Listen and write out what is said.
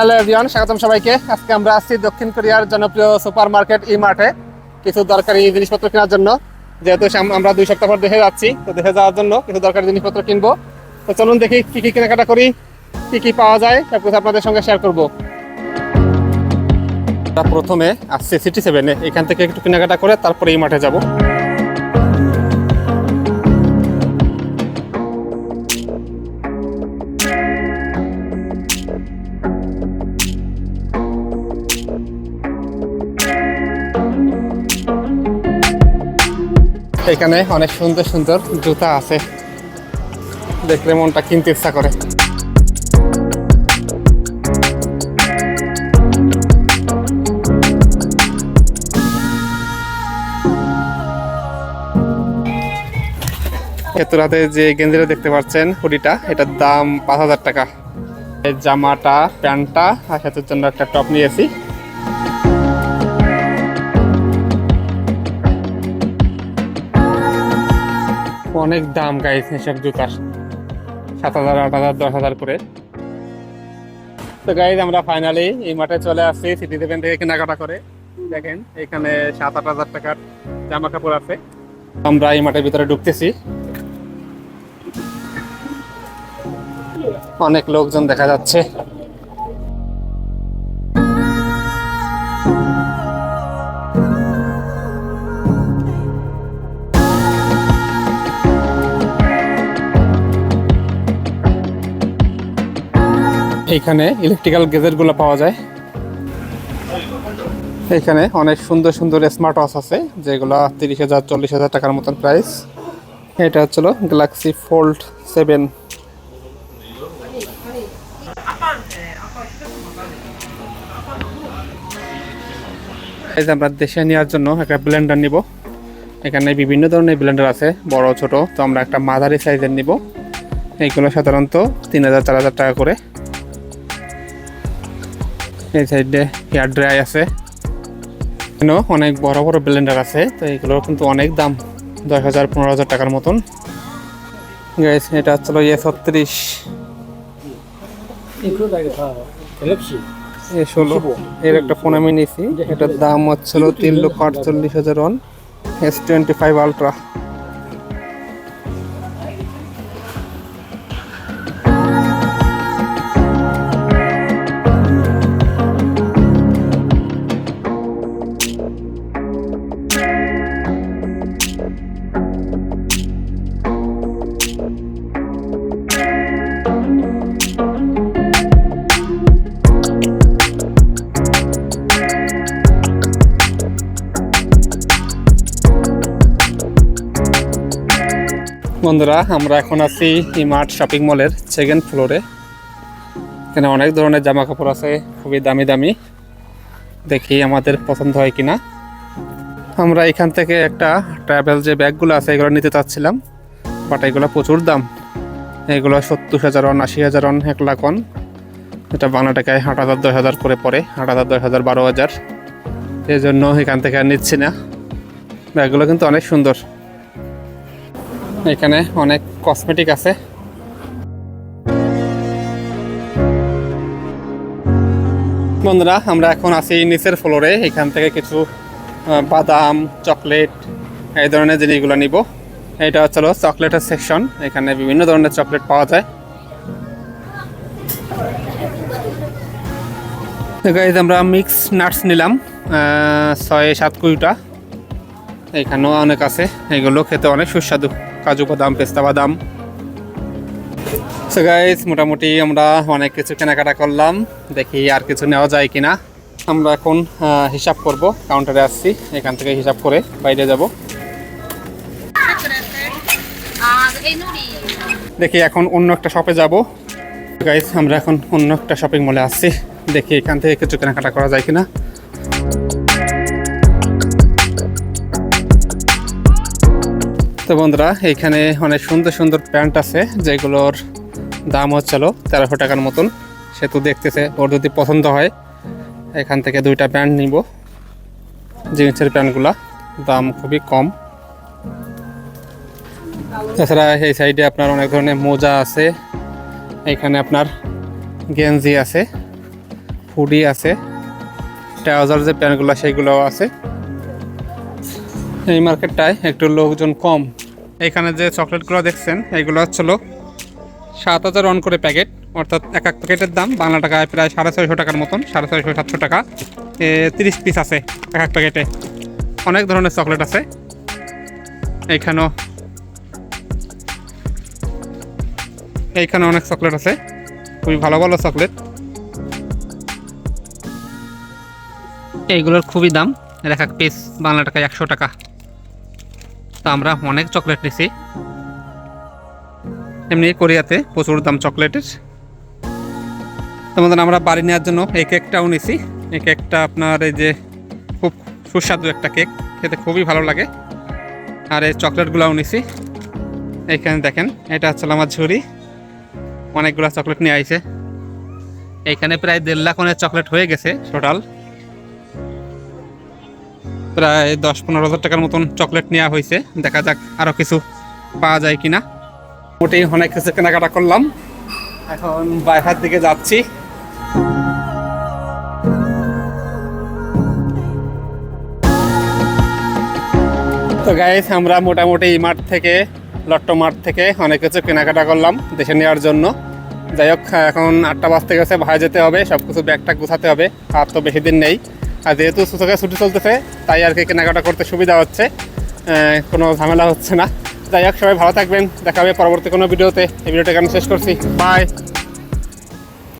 Hello everyone, স্বাগতম সবাইকে। আজকে আমরা আসছি দক্ষিণ কোরিয়ার জনপ্রিয় সুপার মার্কেট ই মার্টে কিছু দরকারি জিনিসপত্র কেনার জন্য। যেহেতু আমরা দুই সপ্তাহ পর দেখে যাচ্ছি, তো দেখে যাওয়ার জন্য কিছু দরকারি জিনিসপত্র কিনবো। তো চলুন দেখি কি কি কেনাকাটা করি, কি কি পাওয়া যায় সব কিছু আপনাদের সঙ্গে শেয়ার করব। প্রথমে আসছি সিটি সেভেনে এখান থেকে একটু কেনাকাটা করে তারপরে এই মাঠে যাব। এখানে অনেক সুন্দর সুন্দর জুতা আছে। দেখলে মনটা কিনতে ইচ্ছা করে। এতরাতে যে গেঞ্জিটা দেখতে পাচ্ছেন, হুডিটা, এটার দাম পাঁচ হাজার টাকা। জামাটা, প্যান্টটা, আর সাথের জন্য একটা টপ নিয়েছি। অনেক দাম গাইস এসব জুতার। সাত হাজার, আট হাজার, দশ হাজার করে। তো গাইজ আমরা ফাইনালি এই মাঠে চলে আসছি সিটি সেভেন থেকে কেনাকাটা করে। দেখেন, এখানে সাত, আট হাজার টাকার জামা কাপড় আছে। আমরা এই মাঠের ভিতরে ঢুকতেছি। অনেক লোকজন দেখা যাচ্ছে। এইখানে ইলেকট্রিক্যাল গেজেটগুলো পাওয়া যায়। এখানে অনেক সুন্দর সুন্দর স্মার্ট ওয়াচ আছে, যেগুলো তিরিশ হাজার, চল্লিশ হাজার টাকার মতন প্রাইস এটা হচ্ছিল গ্যালাক্সি ফোল্ড সেভেন এই যে আমরা দেশে নেওয়ার জন্য একটা ব্লেন্ডার নিব। এখানে বিভিন্ন ধরনের ব্লেন্ডার আছে, বড়, ছোট। তো আমরা একটা মাঝারি সাইজের নিব। এইগুলো সাধারণত তিন হাজার, চার হাজার টাকা করে। এই সাইডে হেয়ার ড্রাই আছে। এখানেও অনেক বড় বড় ব্লেন্ডার আছে তো এগুলোর কিন্তু অনেক দাম দশ হাজার পনেরো হাজার টাকার মতন। গাইস এটা হচ্ছিল ইয়ে ছত্রিশ। ষোলো এর একটা ফোন আমি নিয়েছি এটার দাম হচ্ছিল তিন লক্ষ আটচল্লিশ হাজার one S twenty five ultra বন্ধুরা, আমরা এখন আছি ইমার্ট শপিং মলের সেকেন্ড ফ্লোরে এখানে অনেক ধরনের জামা কাপড় আছে, খুবই দামি দামি। দেখি আমাদের পছন্দ হয় কিনা। আমরা এখান থেকে একটা ট্রাভেল যে ব্যাগগুলো আছে, এগুলো নিতে চাচ্ছিলাম বাট এগুলো প্রচুর দাম। এগুলো সত্তর হাজার অন আশি হাজার অন এক লাখ অন এটা বাংলা টাকায় আট হাজার, দশ হাজার করে পড়ে, আট হাজার, দশ হাজার, বারো হাজার। এই জন্য এখান থেকে আর নিচ্ছি না। ব্যাগগুলো কিন্তু অনেক সুন্দর। এখানে অনেক কসমেটিক আছে। বন্ধুরা, আমরা এখন আছি নিচের ফ্লোরে এখান থেকে কিছু বাদাম চকলেট এই ধরনের জিনিসগুলো নিব। এটা হচ্ছে চকলেটের সেকশন এখানে বিভিন্ন ধরনের চকলেট পাওয়া যায়। গাইজ আমরা মিক্স নাটস নিলাম ছয় সাত কুড়িটা এখানেও অনেক আছে। এগুলো খেতে অনেক সুস্বাদু। কাজু বাদাম পেস্তা বাদাম। সো মোটামুটি আমরা অনেক কিছু কেনাকাটা করলাম। দেখি আর কিছু নেওয়া যায় কিনা। আমরা এখন হিসাব করব কাউন্টারে আসছি, এখান থেকে হিসাব করে বাইরে যাব। দেখি এখন অন্য একটা শপে যাব। গাইজ আমরা এখন অন্য একটা শপিং মলে আসছি। দেখি এখান থেকে কিছু কেনাকাটা করা যায় কিনা। তো বন্ধুরা, এখানে অনেক সুন্দর সুন্দর প্যান্ট আছে, যেগুলোর দাম হচ্ছিল তেরোশো টাকার মতন। সে তো দেখতেছে, ওর যদি পছন্দ হয়, এখান থেকে দুইটা প্যান্ট নিব। জিন্সের প্যান্টগুলা, দাম খুবই কম। তাছাড়া এই সাইডে আপনার অনেক ধরনের মোজা আছে, এখানে আপনার গেঞ্জি আছে, হুডি আছে, ট্রাউজার যে প্যান্টগুলো সেইগুলোও আছে। এই মার্কেটটায় একটু লোকজন কম। এখানে যে চকলেটগুলো দেখছেন এইগুলো হচ্ছিল সাত হাজার অন করে প্যাকেট, অর্থাৎ এক এক প্যাকেটের দাম বাংলা টাকায় প্রায় সাড়ে ছয়শো টাকার মতন, সাড়ে ছয়শো সাতশো টাকা। তিরিশ পিস আছে এক এক প্যাকেটে। অনেক ধরনের চকলেট আছে। এইখানেও এইখানে অনেক চকলেট আছে। খুবই ভালো ভালো চকলেট। এইগুলোর খুবই দাম, এক এক পিস বাংলা টাকায় একশো টাকা। তো আমরা অনেক চকলেট নিছি। এমনি কোরিয়াতে প্রচুর দাম চকলেটের। তোমাদের আমরা বাড়ি নেওয়ার জন্য এই কেকটাও নিছি। এই কেকটা আপনার এই যে খুব সুস্বাদু একটা কেক, খেতে খুবই ভালো লাগে। আর এই চকলেটগুলোও নিছি। এইখানে দেখেন, এটা হচ্ছে আমার ঝুড়ি। অনেকগুলো চকলেট নিয়ে আইছে। এইখানে প্রায় দেড় লাখ অনেক চকলেট হয়ে গেছে টোটাল। প্রায় দশ পনেরো হাজার টাকার মতন চকলেট নেওয়া হয়েছে। দেখা যাক আরও কিছু পাওয়া যায় কিনা। মোটামুটি অনেক কিছু কেনাকাটা করলাম। এখন বাইরের দিকে যাচ্ছি। তো গাইস আমরা মোটামুটি এই মাঠ থেকে, লট্টো মাঠ থেকে অনেক কিছু কেনাকাটা করলাম দেশে নেওয়ার জন্য। যাই হোক, এখন আটটা বাজতে গেছে ভাই যেতে হবে সব কিছু ব্যাগটা গুছাতে হবে। আর তো বেশি দিন নেই। আর যেহেতু সুযোগে ছুটি চলতেছে, তাই আর কি কেনাকাটা করতে সুবিধা হচ্ছে। কোনো ঝামেলা হচ্ছে না। যাই হোক, সবাই ভালো থাকবেন। দেখা হবে পরবর্তী কোনো ভিডিওতে। এই ভিডিওটা কেন শেষ করছি। বাই